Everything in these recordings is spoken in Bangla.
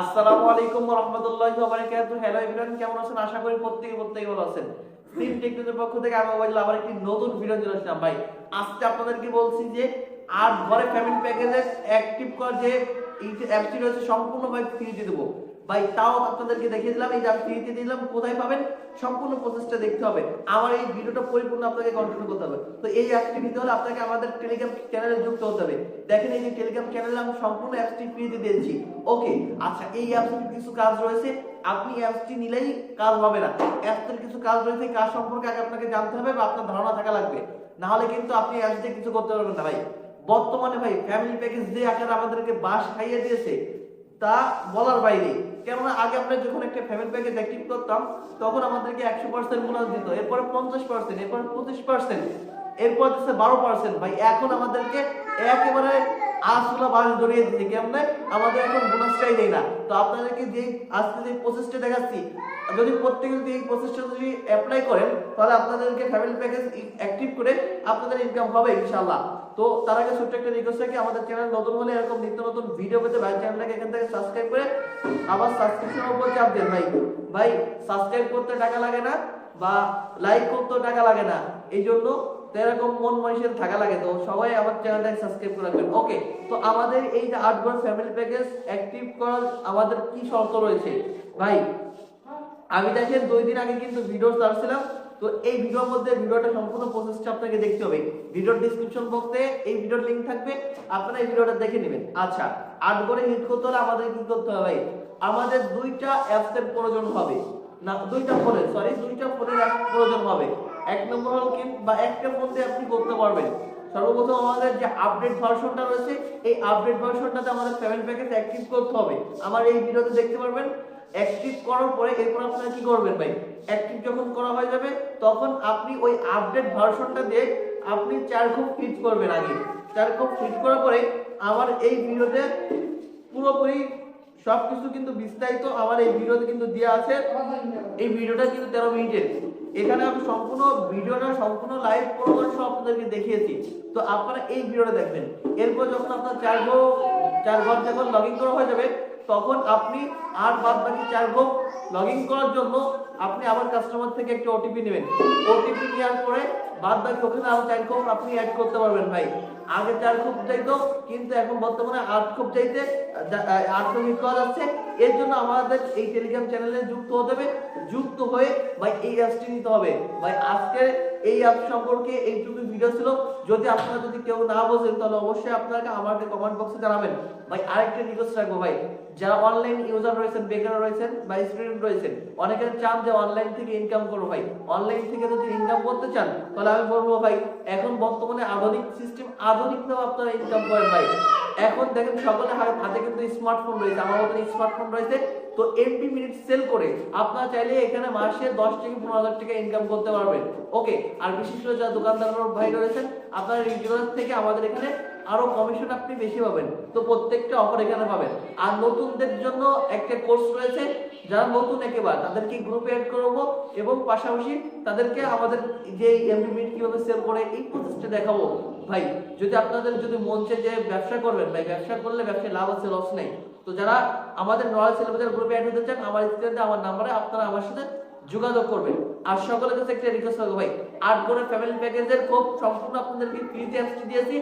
আসসালামু আলাইকুম রহমতুল্লাহ রাহমাতুল্লাহি হ্যালো এভরিওয়ান কেমন আছেন? আশা করি প্রত্যেকে প্রত্যেকে ভালো আছেন। স্ট্রিম টেকনোলজির পক্ষ থেকে আমি মোবাইল আবার একটি নতুন ভিডিও চলে আসলাম। ভাই, আজকে আপনাদেরকে বলছি যে আর ঘরে ফ্যামিলি প্যাকেজে অ্যাক্টিভ কর যে অ্যাপটি রয়েছে সম্পূর্ণ ভাই ফ্রিতে দেবো। ভাই, তাও আপনাদেরকে দেখিয়ে দিলাম, এই যে আমি ফ্রিতে দিলাম, কোথায় পাবেন? সম্পূর্ণ প্রসেসটা দেখতে হবে। আমার এই ভিডিওটা পরিপূর্ণ আপনাকে কন্টিনিউ করতে হবে। তো এই অ্যাপটি নিতে হলে আপনাকে আমাদের টেলিগ্রাম চ্যানেলে যুক্ত হতে হবে। দেখেন এই যে টেলিগ্রাম চ্যানেলে আমি সম্পূর্ণ অ্যাপসটি ফ্রিতে দিয়েছি। ওকে আচ্ছা এই অ্যাপসের কিছু কাজ রয়েছে। আপনি অ্যাপসটি নিলেই কাজ হবে না। অ্যাপসের কিছু কাজ রয়েছে, কাজ সম্পর্কে আগে আপনাকে জানতে হবে বা আপনার ধারণা থাকা লাগবে। না হলে কিন্তু আপনি অ্যাপস দিয়ে কিছু করতে পারবেন না ভাই। বর্তমানে ভাই ফ্যামিলি প্যাকেজ দিয়ে আকারে আমাদেরকে বাস খাইয়ে দিয়েছে। তা বলার বাইরে। কেননা আগে আমরা যখন একটা ফ্যামিলি প্যাকেজ অ্যাক্টিভ করতাম, তখন আমাদেরকে একশো পার্সেন্ট বোনাস দিত, এরপরে পঞ্চাশ পার্সেন্ট এরপর পঁচিশ পার্সেন্ট এরপর দিচ্ছে বারো পার্সেন্ট ভাই, এখন আমাদেরকে একেবারে আসলা বাস ধরিয়ে দিচ্ছে, কেমনে? আমাদের এখন বোনাসটাই দেয় না। তো আপনাদেরকে যে আজকে যে প্রসেসটা দেখাচ্ছি যদি প্রত্যেকে যদি এই প্রসেসটা যদি অ্যাপ্লাই করেন, তাহলে আপনাদেরকে ফ্যামিলি প্যাকেজ অ্যাক্টিভ করে আপনাদের ইনকাম হবে ইনশাআল্লাহ। তো তার আগে ছোট্ট একটা রিকোয়েস্ট থাকে আমাদের চ্যানেল নতুন হলে এরকম নিত্য নতুন ভিডিও পেতে ভাই চ্যানেলটাকে এখান থেকে সাবস্ক্রাইব করে আবার সাবস্ক্রিপশনের উপর চাপ দেন ভাই। ভাই সাবস্ক্রাইব করতে টাকা লাগে না বা লাইক করতেও টাকা লাগে না এই জন্য এরকম মন মানুষের থাকা লাগে। তো সবাই আমার চ্যানেলটাকে সাবস্ক্রাইব করে রাখবেন। ওকে তো আমাদের এই যে আটবার ফ্যামিলি প্যাকেজ অ্যাক্টিভ করার আমাদের কি শর্ত রয়েছে? ভাই আমি দেখেন দুই দিন আগে কিন্তু ভিডিও ছাড়ছিলাম তো এই ভিডিওর মধ্যে ভিডিওটা সম্পূর্ণ প্রসেসটা আপনাকে দেখতে হবে। ভিডিওর ডিসক্রিপশন বক্সে এই ভিডিওর লিংক থাকবে, আপনারা এই ভিডিওটা দেখে নেবেন। আচ্ছা আট করে হিট করতে হলে আমাদের কি করতে হবে? আমাদের দুইটা অ্যাপসের প্রয়োজন হবে। না, দুইটা ফোনের সরি দুইটা ফোনের প্রয়োজন হবে। এক নম্বর হল কি, বা একটা ফোন দিয়ে আপনি করতে পারবেন। সর্বপ্রথম আমাদের যে আপডেট ভার্সনটা রয়েছে, এই আপডেট ভার্সনটাতে আমাদের পেমেন্ট প্যাকেজ অ্যাক্টিভ করতে হবে। আমার এই ভিডিওতে দেখতে পারবেন অ্যাক্টিভ করার পরে এরপর আপনারা কি করবেন ভাই? অ্যাক্টিভ যখন করা হয়ে যাবে, তখন আপনি ওই আপডেট ভার্সনটা দিয়ে আপনি চার খুব ফিট করবেন আগে। চার খুব ফিট করার পরে আমার এই ভিডিওতে পুরোপুরি সবকিছু কিন্তু বিস্তারিত আমার এই ভিডিওতে কিন্তু দেওয়া আছে। এই ভিডিওটা কিন্তু তেরো মিনিটের। এখানে আমি সম্পূর্ণ ভিডিওটা সম্পূর্ণ লাইভ প্রোগ্রাম সব আপনাদেরকে দেখিয়েছি। তো আপনারা এই ভিডিওটা দেখবেন। এরপর যখন আপনার চার গো চার ঘর যখন লগ ইন করা হয়ে যাবে, তখন আপনি আর বাদ বাকি চার ঘর লগ ইন করার জন্য আপনি আবার কাস্টমার থেকে একটা ওটিপি নেবেন। ওটিপি নেওয়ার পরে বাদ বাকি ওখানে আরও চার ঘর আপনি অ্যাড করতে পারবেন ভাই। আগে চার খোপ চাইতো, কিন্তু এখন বর্তমানে আট খোপ চাইতে আট খোপ করা যাচ্ছে এর জন্য আমাদের এই টেলিগ্রাম চ্যানেলে যুক্ত হতে হবে। যুক্ত হয়ে, ভাই, এই অ্যাপসটি নিতে হবে। ভাই আজকে এই অ্যাপ সম্পর্কে এইটুকু ভিডিও ছিল। যদি আপনারা যদি কেউ না বোঝেন, তাহলে অবশ্যই আপনাকে আমাকে কমেন্ট বক্সে জানাবেন। ভাই, আরেকটা রিকোয়েস্ট রাখব, ভাই। যারা অনলাইন ইউজার রয়েছেন বেকার রয়েছেন বা স্টুডেন্ট রয়েছেন, অনেকে চান যে অনলাইন থেকে ইনকাম করব ভাই। অনলাইন থেকে যদি ইনকাম করতে চান, তাহলে আমি বলব, ভাই, এখন বর্তমানে আধুনিক সিস্টেম আধুনিক ভাবে আপনার ইনকাম ভাই। এখন দেখেন সকলে হাতে হাতে কিন্তু স্মার্টফোন রয়েছে, আমার মতো স্মার্টফোন রয়েছে। তো এমপি মিনিট সেল করে আপনার চাইলে এখানে মাসে দশ থেকে পনেরো হাজার টাকা ইনকাম করতে পারবেন। ওকে আর বিশেষ করে যারা দোকানদার ভাই রয়েছেন, আপনার রেগুলার থেকে আমাদের এখানে আরও কমিশন আপনি বেশি পাবেন। তো প্রত্যেকটা অফার এখানে পাবেন। আর নতুনদের জন্য একটা কোর্স রয়েছে, যারা নতুন একেবারে, তাদেরকে গ্রুপে অ্যাড করব এবং পাশাপাশি তাদেরকে আমাদের যে এমপি মিনিট কীভাবে সেল করে, এই প্রসেসটা দেখাবো। ভাই, যদি আপনাদের যদি মন চায় যে ব্যবসা করবেন, ভাই, ব্যবসা করলে ব্যবসায় লাভ আছে লস নেই। তো যারা আমাদের নয় সেলিব্রেটার গ্রুপে অ্যাড হতে চান, আমার স্ক্রিনে আমার নাম্বারে আপনারা আমার সাথে যোগাযোগ করবেন। আর সকলের কাছে একটা রিকোয়েস্ট থাকবে ভাই, আট করে ফ্যামিলি প্যাকেজের খুব সম্পূর্ণ আপনাদেরকে ফ্রিতে অ্যাপসটি দিয়েছি।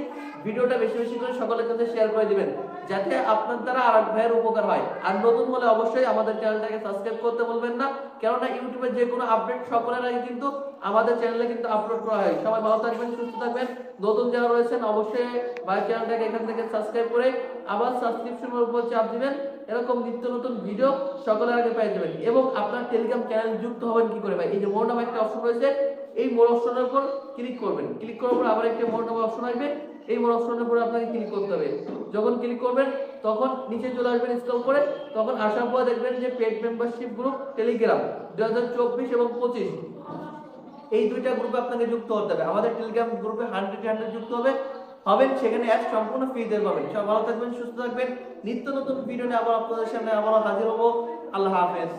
ভিডিওটা বেশি বেশি করে সকলের কাছে শেয়ার করে দিবেন, যাতে আপনার দ্বারা আর ভাইয়ের উপকার হয়। আর নতুন হলে অবশ্যই আমাদের চ্যানেলটাকে সাবস্ক্রাইব করতে বলবেন না, কেননা ইউটিউবে যে কোনো আপডেট সকলের আগে কিন্তু আমাদের চ্যানেলে কিন্তু আপলোড করা হয়। সবাই ভালো থাকবেন, সুস্থ থাকবেন। নতুন যারা রয়েছেন, অবশ্যই ভাই চ্যানেলটাকে এখান থেকে সাবস্ক্রাইব করে আবার সাবস্ক্রিপশনের উপর চাপ দিবেন। এরকম নিত্য নতুন ভিডিও সকলের আগে পেয়ে যাবেন। এবং আপনার টেলিগ্রাম চ্যানেল যুক্ত হবেন কি করে ভাই? এই যে মোর নামে একটা অপশন রয়েছে, এই মোর অপশনের উপর ক্লিক করবেন। ক্লিক করার পর আবার একটা মোর নামে অপশন আসবে। এই মোর অপশনের উপর আপনাকে ক্লিক করতে হবে। যখন ক্লিক করবেন, তখন নিচে চলে আসবেন স্ক্রল করে। তখন আসার পর দেখবেন যে পেড মেম্বারশিপ গ্রুপ টেলিগ্রাম দু হাজার চব্বিশ এবং পঁচিশ। এই দুইটা গ্রুপে আপনাকে যুক্ত হতে হবে। আমাদের টেলিগ্রাম গ্রুপে হান্ড্রেড হান্ড্রেড যুক্ত হবে। হবেন সেখানে অ্যাপ সম্পূর্ণ ফ্রিতে পাবেন। সব ভালো থাকবেন, সুস্থ থাকবেন। নিত্য নতুন ভিডিও নিয়ে আবার আপনাদের সামনে আবারও হাজির হব। আল্লাহ হাফেজ।